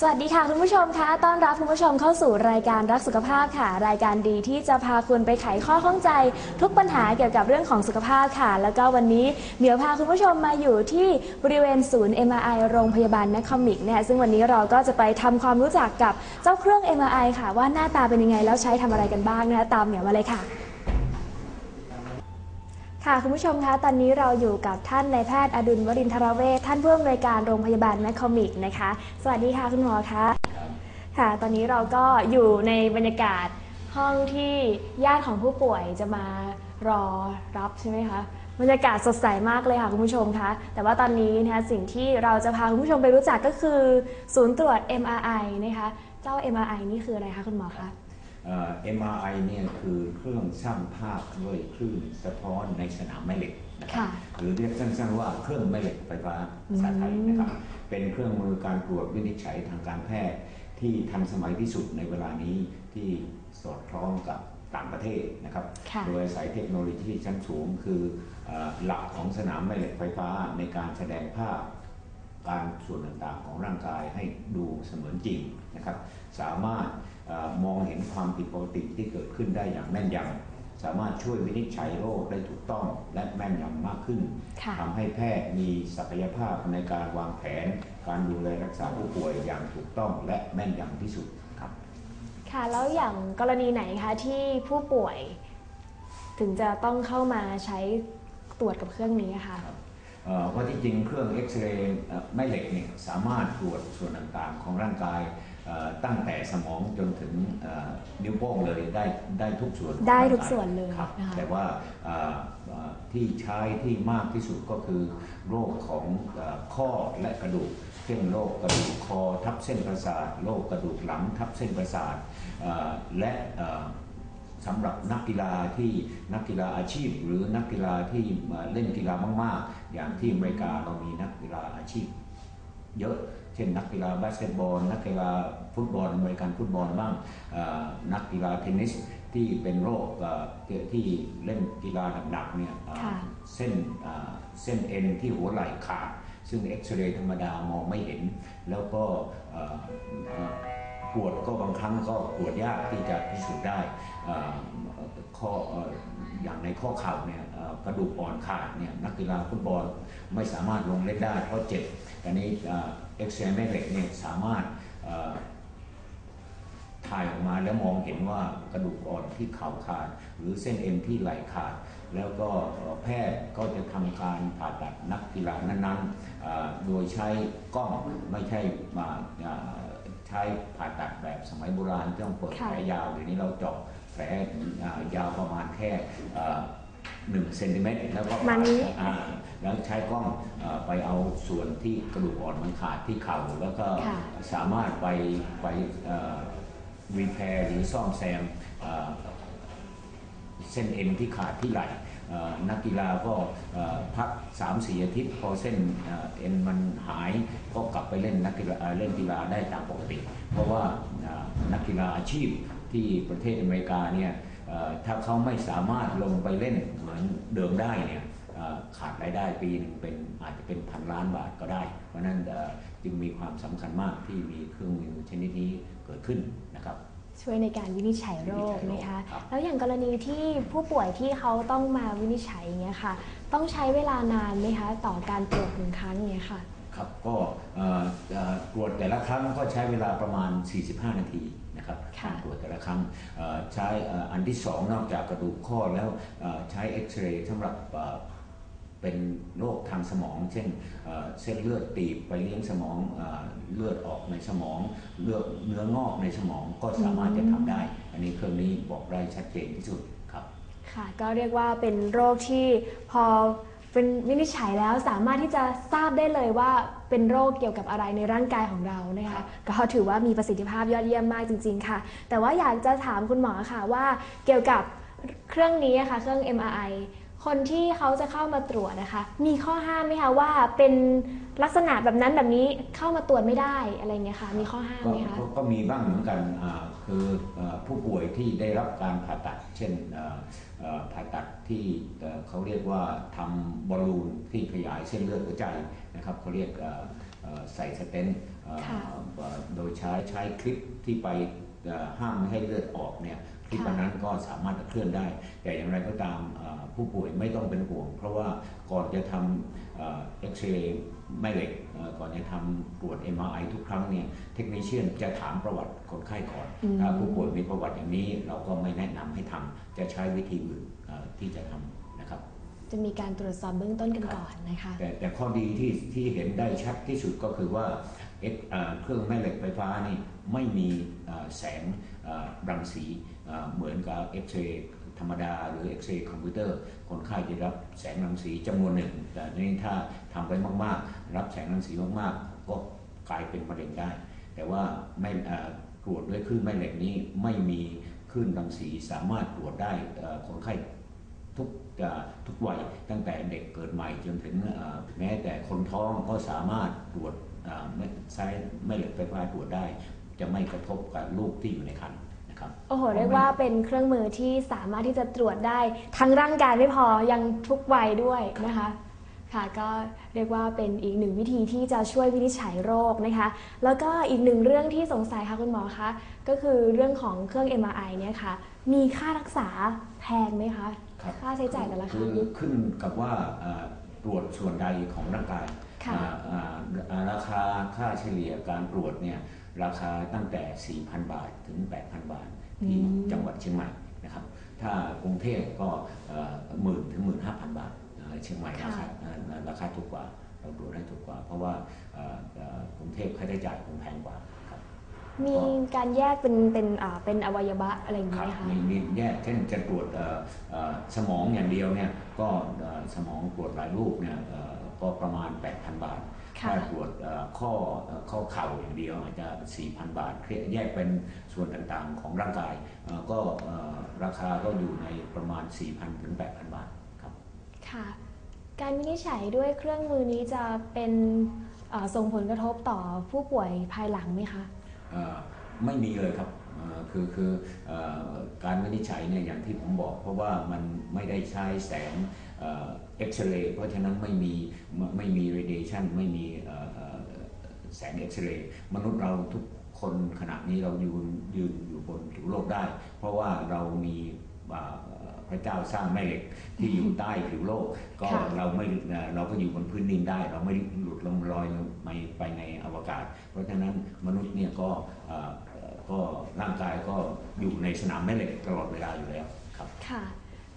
สวัสดีค่ะคุณผู้ชมคะต้อนรับคุณผู้ชมเข้าสู่รายการรักสุขภาพค่ะ รายการดีที่จะพาคุณไปไขข้อข้องใจ ทุกปัญหาเกี่ยวกับเรื่องของสุขภาพค่ะ แล้วก็วันนี้เดี๋ยวพาคุณผู้ชมมาอยู่ที่บริเวณศูนย์ MRI โรงพยาบาลแมคคอมิกเนี่ยซึ่งวันนี้เราก็จะไปทำความรู้จักกับเจ้าเครื่อง MRI ค่ะ ว่าหน้าตาเป็นยังไงแล้วใช้ทำอะไรกันบ้างนะคะตามเหมียวมาเลยค่ะ ค่ะคุณผู้ชมคะตอนนี้เราอยู่กับท่านนายแพทย์อดุลวรินทรเวชท่านผู้อำนวยการโรงพยาบาลแมคคอมิกนะคะ สวัสดีค่ะคุณหมอคะค่ะ ตอนนี้เราก็อยู่ในบรรยากาศห้องที่ญาติของผู้ป่วยจะมารอรับใช่ไหมคะบรรยากาศสดใสมากเลยค่ะคุณผู้ชมคะแต่ว่าตอนนี้นะคะสิ่งที่เราจะพาคุณผู้ชมไปรู้จักก็คือ ศูนย์ตรวจ MRI นะคะ เจ้า MRI นี่คืออะไรคะคุณหมอคะ MRI เนี่ยคือเครื่องสร้างภาพด้วยคลื่นสะท้อนในสนามแม่เหล็กนะครับค่ะหรือเรียกสั้นๆว่าเครื่องแม่เหล็กไฟฟ้าภาษาไทยนะครับเป็นเครื่องมือการตรวจวินิจฉัยทางการแพทย์ ที่ทันสมัยที่สุดในเวลานี้ที่สอดคล้องกับต่างประเทศนะครับค่ะโดยอาศัยเทคโนโลยีชั้นสูงคือเอ่อหลักของสนามแม่เหล็กไฟฟ้าในการแสดงภาพการส่วนต่างๆของร่างกายให้ดูเสมือนจริงนะครับ สามารถเออ มองเห็นความผิดปกติที่เกิดขึ้นได้อย่างแม่นยำสามารถช่วยวินิจฉัยโรคได้ถูกต้องและแม่นยำมากขึ้นค่ะทำให้แพทย์มีศักยภาพในการวางแผน การดูแลรักษาผู้ป่วยอย่างถูกต้องและแม่นยำที่สุดครับ ค่ะแล้วอย่างกรณีไหนคะที่ผู้ป่วยถึงจะต้องเข้ามาใช้ตรวจกับเครื่องนี้ค่ะเอ่อว่าที่จริงเครื่องเอ็กซเรย์เอ่อแม่เหล็กเนี่ยสามารถตรวจส่วนต่างๆ ของร่างกายเอ่อ ตั้งแต่สมองจนถึงเอ่อนิ้วโป้งเลยได้ได้ทุกส่วนของได้ทุกร่างายส่วนเลยครับนะคะ แต่ว่าเอ่อเอ่อที่ใช้ที่มากที่สุดก็คือโรคของเอ่อข้อและกระดูก เช่นโรคกระดูกคอทับเส้นประสาทโรคกระดูกหลังทับเส้นประสาทเอ่อและเอ่อสำหรับนักกีฬาที่นักกีฬาอาชีพ หรือนักกีฬาที่มาเล่นกีฬามาก ๆ อย่างที่อเมริกาเรามีนักกีฬาอาชีพ เยอะเช่นนักกีฬาบาสเกตบอล นักกีฬาฟุตบอลอเมริกันฟุตบอลบ้างเอ่อนักกีฬาเทนนิสที่เป็นโรคเอ่อที่ที่เล่นกีฬาหนักๆเนี่ยเอ่อค่ะเส้นเอ่อเส้นเอ็นที่หัวไหล่ขาดซึ่งเอ็กซเรย์ธรรมดามองไม่เห็น แล้วก็เอ่อเอ่อปวดก็บางครั้งก็ปวดยากที่จะพิสูจน์ได้เอ่อ ข้อเอ่ออย่างในข้อเข่าเนี่ยเอ่อกระดูกอ่อนขาดเนี่ยนักกีฬาฟุตบอลไม่สามารถลงเล่นได้เพราะเจ็บอันนี้เอ็กซเรย์แม่เหล็กเนี่ยสามารถเอ่อถ่ายออกมาแล้วมองเห็นว่ากระดูกอ่อนที่เข่าขาด หรือเส้นเอ็นที่ไหล่ขาด แล้วก็เอ่อแพทย์ก็จะทำการผ่าตัดนักกีฬานั้นๆเอ่อโดยใช้กล้องไม่ใช่มาเอ่อใช้ผ่าตัดแบบสมัยโบราณที่ต้องเปิดค่ะแผลยาวเดี๋ยวนี้เราเจาะแผลเอ่อยาวประมาณแค่เอ่อหนึ่งเซนติเมตรแล้วก็มานี้อ่าแล้วใช้กล้องเอ่อไปเอาส่วนที่กระดูกอ่อนมันขาดที่เข่าแล้วก็ค่ะสามารถไปไปรีเพร์หรือซ่อมแซมเอ่อเส้นเอ็นที่ขาดที่ไหล่เอ่อนักกีฬาก็เอ่อพัก3-4อาทิตย์พอเส้นเอ่อเอ็นมันหายก็กลับไปเล่นนักกีฬาเอ่อเล่นกีฬาได้ตามปกติ เพราะว่าเอ่อนักกีฬาอาชีพ ที่ประเทศอเมริกาเนี่ยเอ่อถ้าเขาไม่สามารถลงไปเล่นเหมือนเดิมได้เนี่ยเอ่อขาดรายได้ปีหนึ่งเป็นอาจจะเป็นพันล้านบาทก็ได้ เพราะฉะนั้นเอ่อจึงมีความสำคัญมากที่มีเครื่องมือชนิดนี้เกิดขึ้นนะครับช่วยในการวินิจฉัยโรควินิจฉัยโรคนะคะครับแล้วอย่างกรณีที่ผู้ป่วยที่เขาต้องมาวินิจฉัยอย่างเงี้ยค่ะ ต้องใช้เวลานานไหมคะ ต่อการตรวจหนึ่งครั้งอย่างเงี้ยค่ะ ครับ ก็เอ่อเอ่อตรวจแต่ละครั้งก็ใช้เวลาประมาณ 45 นาที นะครับค่ะการตรวจแต่ละครั้งเอ่อใช้เอ่ออันที่สองนอกจากกระดูกข้อแล้วเอ่อใช้เอ็กซเรย์สำหรับเอ่อเป็นโรคทางสมอง เช่นเอ่อเส้นเลือดตีบไปเลี้ยงสมองเอ่อเลือดออกในสมองเลือดเนื้องอกในสมองก็สามารถจะทำได้ อันนี้เครื่องนี้บอกได้ชัดเจนที่สุดครับ ค่ะ ก็เรียกว่าเป็นโรคที่พอ เป็นวินิจฉัยแล้วสามารถที่จะทราบได้เลยว่าเป็นโรคเกี่ยวกับอะไรในร่างกายของเรานะคะก็ถือว่ามีประสิทธิภาพยอดเยี่ยมมากจริง ๆ ค่ะ แต่ว่าอยากจะถามคุณหมอค่ะว่าเกี่ยวกับเครื่องนี้อะค่ะเครื่อง MRI คนที่เขาจะเข้ามาตรวจนะคะ มีข้อห้ามไหมคะว่าเป็นลักษณะแบบนั้นแบบนี้เข้ามาตรวจไม่ได้อะไรเงี้ยค่ะ มีข้อห้ามก็ไหมคะก็ก็มีบ้างเหมือนกันอ่า คือเอ่อผู้ป่วยที่ได้รับการผ่าตัด เช่นเอ่อเอ่อผ่าตัดที่เอ่อเขาเรียกว่าทำบอลลูนที่ขยายเส้นเลือดหัวใจนะครับเขาเรียกเอ่อเอ่อ่อใส่สเตนต์อ่าค่ะเอ่อโดยใช้ใช้คลิปที่ไปเอ่อห้ามไม่ให้เลือดออกเนี่ย คลิปค่ะอันนั้นก็สามารถจะเคลื่อนได้ แต่อย่างไรก็ตามอ่าผู้ป่วยไม่ต้องเป็นห่วง เพราะว่าก่อนจะทำเอ็กซเรย์แม่เหล็กเอ่อก่อนจะทำตรวจ MRI ทุกครั้งเนี่ยเทคนิชเชียนจะถามประวัติคนไข้ก่อนอืมถ้าผู้ป่วยมีประวัติอย่างนี้เราก็ไม่แนะนำให้ทำจะใช้วิธีอื่นเอ่อที่จะทำนะครับจะมีการตรวจสอบเบื้องต้นกันก่อนนะคะแต่แต่ข้อดีที่ที่เห็นได้ชัดที่สุดก็คือว่าเอ็กเอ่อเครื่องแม่เหล็กไฟฟ้านี่ไม่มีเอ่อแสงเอ่อรังสี เหมือนกับเอ็กซเรย์ธรรมดาหรือเอ็กซเรย์คอมพิวเตอร์ คนไข้จะรับแสงรังสีจำนวนหนึ่ง แต่นี่ถ้าทำไปมากๆ รับแสงรังสีมากๆ ก็กลายเป็นมะเร็งได้ แต่ว่าไม่ตรวจด้วยคลื่นแม่เหล็กนี้ไม่มีคลื่นรังสีสามารถตรวจได้คนไข้ทุกทุกวัยตั้งแต่เด็กเกิดใหม่จนถึงแม้แต่คนท้องก็สามารถตรวจไม่ใช้ไม่เหล็กไฟฟ้าตรวจได้ จะไม่กระทบกับลูกที่อยู่ในครรภ์ โอ้โห เรียกว่าเป็นเครื่องมือที่สามารถที่จะตรวจได้ทั้งร่างกายไม่พอยังทุกวัยด้วยนะคะ ค่ะก็เรียกว่าเป็นอีกหนึ่งวิธีที่จะช่วยวินิจฉัยโรคนะคะ แล้วก็อีกหนึ่งเรื่องที่สงสัยค่ะคุณหมอคะก็คือเรื่องของเครื่อง MRI เนี่ยค่ะ มีค่ารักษาแพงไหมคะครับค่าใช้จ่ายแต่ละคคืรั้งอขึ้นกับว่าเอ่อตรวจส่วนใดของร่างกายค่ะอ่าอ่าอ่าราคาค่าเฉลี่ยการตรวจเนี่ยราคาตั้งแต่ 4,000 บาทถึง 8,000 บาท ที่อืมจังหวัดเชียงใหม่นะครับ ถ้ากรุงเทพก็หมื่นถึงหมื่นห้าพันบาทเอ่อเชียงใหม่ราคาเอ่อราคาถูกกว่าเราตรวจได้ถูกกว่า เพราะว่าเอ่อเอ่อกรุงเทพค่าใช้จ่ายคงแพงกว่าครับมีการแยกเป็นเป็นอ่าเป็นอวัยวะอะไรอย่างครันี้บไหมคะมีมีแยกเช่นจะตรวจเอ่อเอ่อสมองอย่างเดียวเนี่ยก็เอ่อสมองตรวจหลายรูปเนี่ยเอ่อก็ประมาณ 8,000 บาทค่ะ ถ้าตรวจเอ่อข้อเอ่อข้อเข่าอย่างเดียวอาจจะ 4,000 บาทแยกเป็นส่วนต่างๆของร่างกายเอ่อก็เอ่อราคาก็อยู่ในประมาณ 4,000 ถึง 8,000 บาทครับค่ะการวินิจฉัยด้วยเครื่องมือนี้จะเป็นเอ่อส่งผลกระทบต่อผู้ป่วยภายหลังไหมคะเอ่อไม่มีเลยครับเอ่อคือคือเอ่อการวินิจฉัยเนี่ยอย่างที่ผมบอก เพราะว่ามันไม่ได้ใช้แสง เอ็กซเรย์เพราะฉะนั้นไม่มีไม่ไม่มีเรดิเอชันไม่มีเอ่อเอ่อแสงเอ็กซเรย์มนุษย์เราทุกคนขณะนี้เรายืนยืนอยู่บนผิวโลกได้ เพราะว่าเรามีอ่าพระเจ้าสร้างแม่เหล็กที่อยู่ใต้ผิวโลก ก็ค่ะเราไม่เอ่อเราก็อยู่บนพื้นดินได้ เราไม่หลุดลงลอยไปไปในอวกาศ เพราะฉะนั้นมนุษย์เนี่ยก็เอ่อเอ่อก็ร่างกายก็อยู่ในสนามแม่เหล็กตลอดเวลาอยู่แล้วครับค่ะ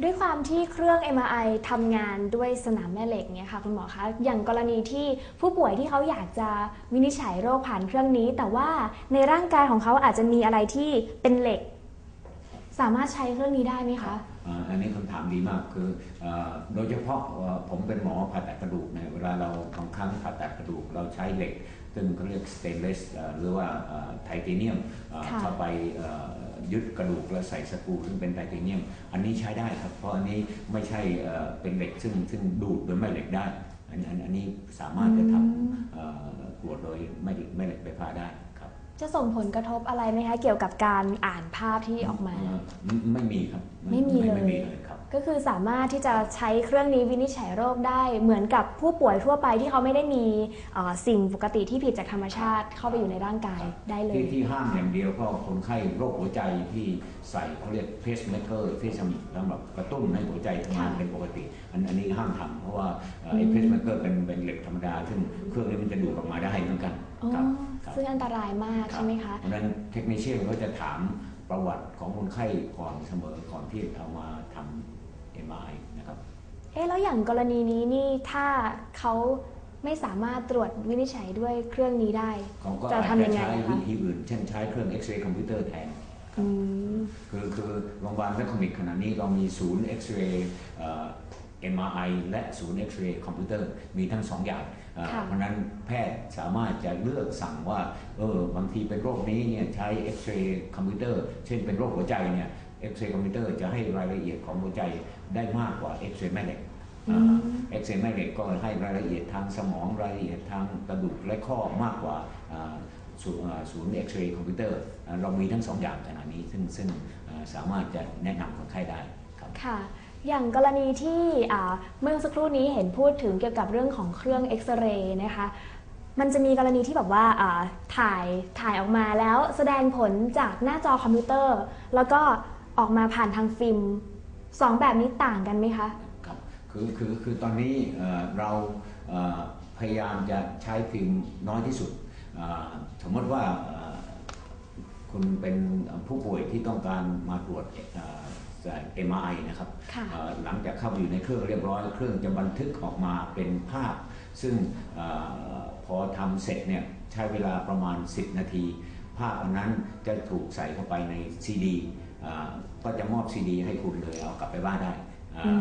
ด้วยความที่เครื่อง MRI ทำงานด้วยสนามแม่เหล็กเนี่ยค่ะคุณหมอคะ อย่างกรณีที่ผู้ป่วยที่เขาอยากจะวินิจฉัยโรคผ่านเครื่องนี้ แต่ว่าในร่างกายของเขาอาจจะมีอะไรที่เป็นเหล็ก สามารถใช้เครื่องนี้ได้ไหมคะ อ่าอันนี้คำถามดีมากคือเอ่อโดยเฉพาะเอ่อผมเป็นหมอผ่าตัดกระดูกเนี่ยเวลาเราบางครั้งผ่าตัดกระดูกเราใช้เหล็ก ซึ่งเขาเรียกสเตนเลสหรือว่าไทเทเนียมค่ะ เข้าไปเอ่อ ยึดกระดูกแล้วใส่สกรูซึ่งเป็นไทเทเนียม อันนี้ใช้ได้ครับ เพราะอันนี้ไม่ใช่เอ่อเป็นเหล็กซึ่งซึ่งดูดโดยแม่เหล็กได้ อันอันอันนี้สามารถจะทอืมำเอ่อตรวจโดยไม่แม่เหล็กไฟฟ้าได้ครับ จะส่งผลกระทบอะไรไหมคะเกี่ยวกับการอ่านภาพที่ออกมาเไม่ไม่มีครับ ไม่มีเลย ไม่มีเลยครับก็คือสามารถที่จะใช้เครื่องนี้วินิจฉัยโรคได้เหมือนกับผู้ป่วยทั่วไปที่เขาไม่ได้มีเอ่อสิ่งปกติที่ผิดจากธรรมชาติเข้าไปอยู่ในร่างกายได้เลย ที่ที่ห้ามอย่างเดียวก็คนไข้โรคหัวใจที่ใส่เขาเรียกเพสเมเกอร์ที่สำหรับกระตุ้นให้หัวใจทำงานค่ะเป็นปกติ อันอันนี้ห้ามทำเพราะว่าเอ่อไอ้เพสเมเกอร์เป็นเป็นเหล็กธรรมดา ซึ่งเครื่องนี้มันจะดูดออกมาได้เหมือนกันอ๋อครับครับ ซึ่งอันตรายมากรับใช่ไหมคะ เพราะฉะนั้นเทคนิชเชียนเขาจะถามประวัติของคนไข้ก่อนเสมอก่อนที่เอามาทำ เอ็มไอนะครับ เอ๊ะแล้วอย่างกรณีนี้นี่ถ้าเขาไม่สามารถตรวจวินิจฉัยด้วยเครื่องนี้ได้ เขาก็จะอาจทำยัจะงไงใช้อะวิคะธีอื่น เช่นใช้เครื่องเอ็กซเรย์คอมพิวเตอร์แทน อืม คือคือโรงพยาบาลแมคคอมิกขณะนี้เรามีศูนย์เอ็กซเรย์เอ็มไอและศูนย์เอ็กซเรย์คอมพิวเตอร์มีทั้งสองอย่างเอ่อค่ะ เพราะฉะนั้นแพทย์สามารถจะเลือกสั่งว่าเออบางทีเป็นโรคนี้เนี่ยใช้เอ็กซเรย์คอมพิวเตอร์เช่นเป็นโรคหัวใจเนี่ย เอ็กซเรย์คอมพิวเตอร์จะให้รายละเอียดของหัวใจได้มากกว่าเอ็กซเรย์แม่เหล็กอืมเอ็กซเรย์แม่เหล็กก็ให้รายละเอียดทางสมองรายละเอียดทางกระดูกและข้อมากกว่าอ่าศูนย์อ่าศูนย์เอ็กซเรย์คอมพิวเตอร์อ่าเรามีทั้งสองอย่างขณะนี้ซึ่งซึ่งอ่าสามารถจะแนะนำคนไข้ได้ครับค่ะอย่างกรณีที่อ่าเมื่อสักครู่นี้เห็นพูดถึงเกี่ยวกับเรื่องของเครื่องเอ็กซเรย์นะคะมันจะมีกรณีที่แบบว่าอ่าถ่ายถ่ายออกมาแล้วแสดงผลจากหน้าจอคอมพิวเตอร์ แล้วก็ ออกมาผ่านทางฟิล์มสองแบบนี้ต่างกันไหมคะ ครับคือคือคือตอนนี้เอ่อเราเอ่อพยายามจะใช้ฟิล์มน้อยที่สุดอ่าสมมติว่าเอ่อคุณเป็นผู้ป่วยที่ต้องการมาตรวจเอ็มไอนะครับค่ะเอ่อหลังจากเข้าไปอยู่ในเครื่องเรียบร้อย เครื่องจะบันทึกออกมาเป็นภาพ ซึ่งเออพอทำเสร็จเนี่ยใช้เวลาประมาณ 10 นาที ภาพอันนั้นจะถูกใส่เข้าไปในซีดี ก็จะมอบซีดี ให้คุณเลยเอากลับไปบ้านได้อ่าอื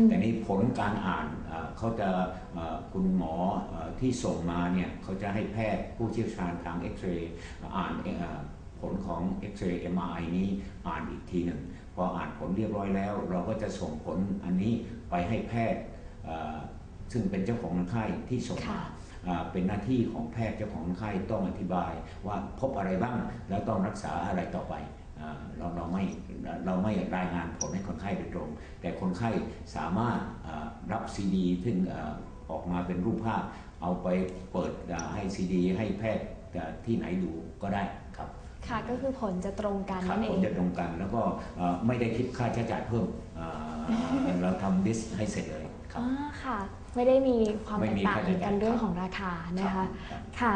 ม แต่นี้ผลการอ่านอ่าเขาจะเอ่อคุณหมอเอ่อที่ส่งมาเนี่ยเขาจะให้แพทย์ผู้เชี่ยวชาญทางเอ็กซเรย์อ่านเอ่อผลของเอ็กซเรย์เอ็มไอนี้อ่านอีกทีหนึ่งพออ่านผลเรียบร้อยแล้ว เราก็จะส่งผลอันนี้ไปให้แพทย์เอ่อซึ่งเป็นเจ้าของคนไข้ที่ส่งมา ค่ะ อ่าเป็นหน้าที่ของแพทย์เจ้าของคนไข้ต้องอธิบายว่าพบอะไรบ้างแล้วต้องรักษาอะไรต่อไปอ่า เราเราไม่เราไม่รายงานผลให้คนไข้โดยตรง แต่คนไข้สามารถอ่ารับซีดีซึ่งอ่าออกมาเป็นรูปภาพ เอาไปเปิดอ่าให้ซีดี ให้แพทย์อ่าที่ไหนดูก็ได้ครับค่ะก็คือผลจะตรงกันครับนั่นเอผงมจะตรงกันแล้วก็อ่าไม่ได้คิดค่าใช้จ่ายเพิ่มอ่าเราทำดิสให้เสร็จเลยครับอ่าค่ะ ไม่ได้มีความไม่แตกมีต่างค่าใช้จ่ายกันเรื่องครับของราคานะคะรับค่ะ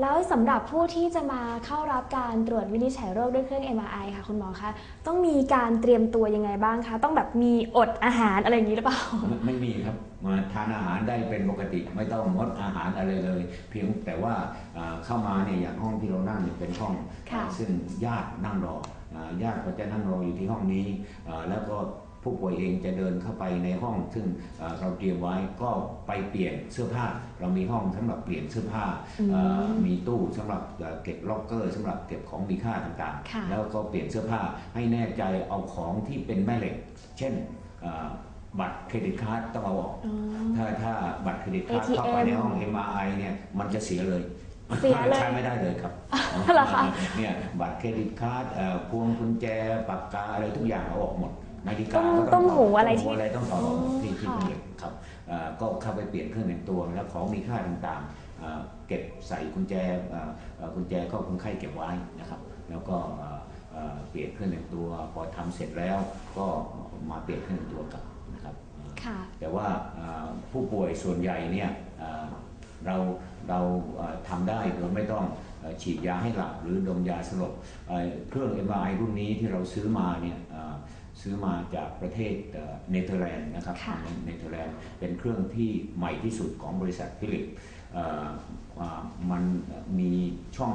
แล้วสำหรับผู้ที่จะมาเข้ารับการตรวจวินิจฉัยโรคด้วยเครื่อง MRI ค่ะคุณหมอคะต้องมีการเตรียมตัวยังไงบ้างคะ ต้องแบบมีอดอาหารอะไรอย่างนี้หรือเปล่า ไม่ไม่มีครับมาทานอาหารได้เป็นปกติ ไม่ต้องงดอาหารอะไรเลย เพียงแต่ว่าอ่าเข้ามาเนี่ยอย่างห้องที่เรานั่งเนี่ยเป็นห้องค่ะ ซึ่งญาตินั่งรออ่าญาติก็จะนั่งรออยู่ที่ห้องนี้อ่าแล้วก็ ผู้ป่วยเองจะเดินเข้าไปในห้อง ซึ่งอ่าเราเตรียมไว้ก็ไปเปลี่ยนเสื้อผ้า เรามีห้องสำหรับเปลี่ยนเสื้อผ้าอืมอ่ามีตู้สำหรับเอ่อเก็บล็อกเกอร์สำหรับเก็บของมีค่าต่างค่ะๆแล้วก็เปลี่ยนเสื้อผ้าให้แน่ใจเอาของที่เป็นแม่เหล็ก เช่นอ่าบัตรเครดิตการ์ดต้องเอาออกอ๋อถ้าถ้าบัตรเครดิตการ์ด ATM เข้าไปในห้อง MRI เนี่ยมันจะเสียเลยเสียเลยใช้ไม่ได้เลยครับเหรอคะเนี่ยบัตรเครดิตการ์ดเอ่อพวงกุญแจปากกาอะไรทุกอย่างเอาออกหมด นาฬิกาต้มก็ต้มถดหูอะไรที่ต้มอะไรต้องถอดออกหมดอ๋อที่ที่ค่ะเป็นเหล็กครับเอ่อก็เข้าไปเปลี่ยนเครื่องแต่งตัวแล้วของมีค่าต่างๆเอ่อเก็บใส่กุญแจเอ่อเอ่อกุญแจก็คนไข้เก็บไว้นะครับ แล้วก็เอ่อเอ่อเปลี่ยนเครื่องแต่งตัวพอทำเสร็จแล้วก็มาเปลี่ยนเครื่องแต่งตัวกลับนะครับค่ะแต่ว่าเอ่อผู้ป่วยส่วนใหญ่เนี่ยเอ่อเราเราเอ่อทำได้โดยไม่ต้องเอ่อฉีดยาให้หลับหรือดมยาสลบเอ่อเครื่อง MRI รุ่นนี้ที่เราซื้อมาเนี่ยเอ่อ ซื้อมาจากประเทศเอ่อเนเธอร์แลนด์นะครับค่ะเนเธอร์แลนด์เป็นเครื่องที่ใหม่ที่สุดของบริษัทฟิลิปส์เอ่ออ่ามันมีช่อง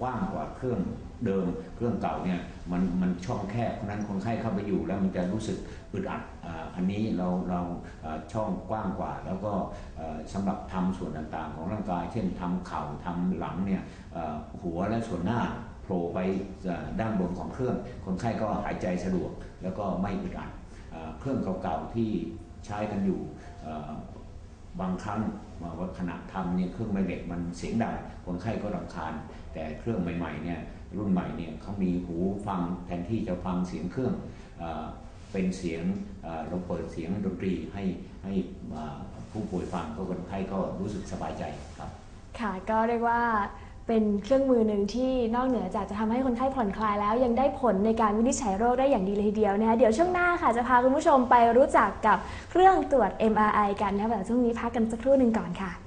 กว้างกว่าเครื่องเดิมเครื่องเก่าเนี่ยมันมันช่องแคบเพราะฉะนั้นคนไข้เข้าไปอยู่แล้วมันจะรู้สึกอึดอัดอ่าอันนี้เราเราเอ่อช่องกว้างกว่า แล้วก็เอ่อสำหรับทำส่วนต่างๆ ของร่างกาย เช่นทำเข่าทำหลังเนี่ยเอ่อหัวและส่วนหน้า โผล่ไปด้านบนของเครื่อง คนไข้ก็หายใจสะดวก แล้วก็ไม่อึดอัดเครื่องเก่าๆที่ใช้กันอยู่บางครั้งว่าขณะทำเนี่ยเครื่องแม่เหล็กมันเสียงดังคนไข้ก็รำคาญ แต่เครื่องใหม่ๆเนี่ยรุ่นใหม่เนี่ยเขามีหูฟังแทนที่จะฟังเสียงเครื่องเอ่อเป็นเสียงเอ่อเราเปิดเสียงดนตรีให้ให้ผู้ป่วยฟังก็คนไข้ก็รู้สึกสบายใจครับ ค่ะก็เรียกว่า เป็นเครื่องมือหนึ่งที่นอกเหนือจากจะทำให้คนไข้ผ่อนคลายแล้ว ยังได้ผลในการวินิจฉัยโรคได้อย่างดีเลยทีเดียวนะคะเดี๋ยวช่วงหน้าค่ะจะพาคุณผู้ชมไปรู้จักกับเครื่องตรวจ MRI กันนะคะแต่ช่วงนี้พักกันสักครู่หนึ่งก่อนค่ะ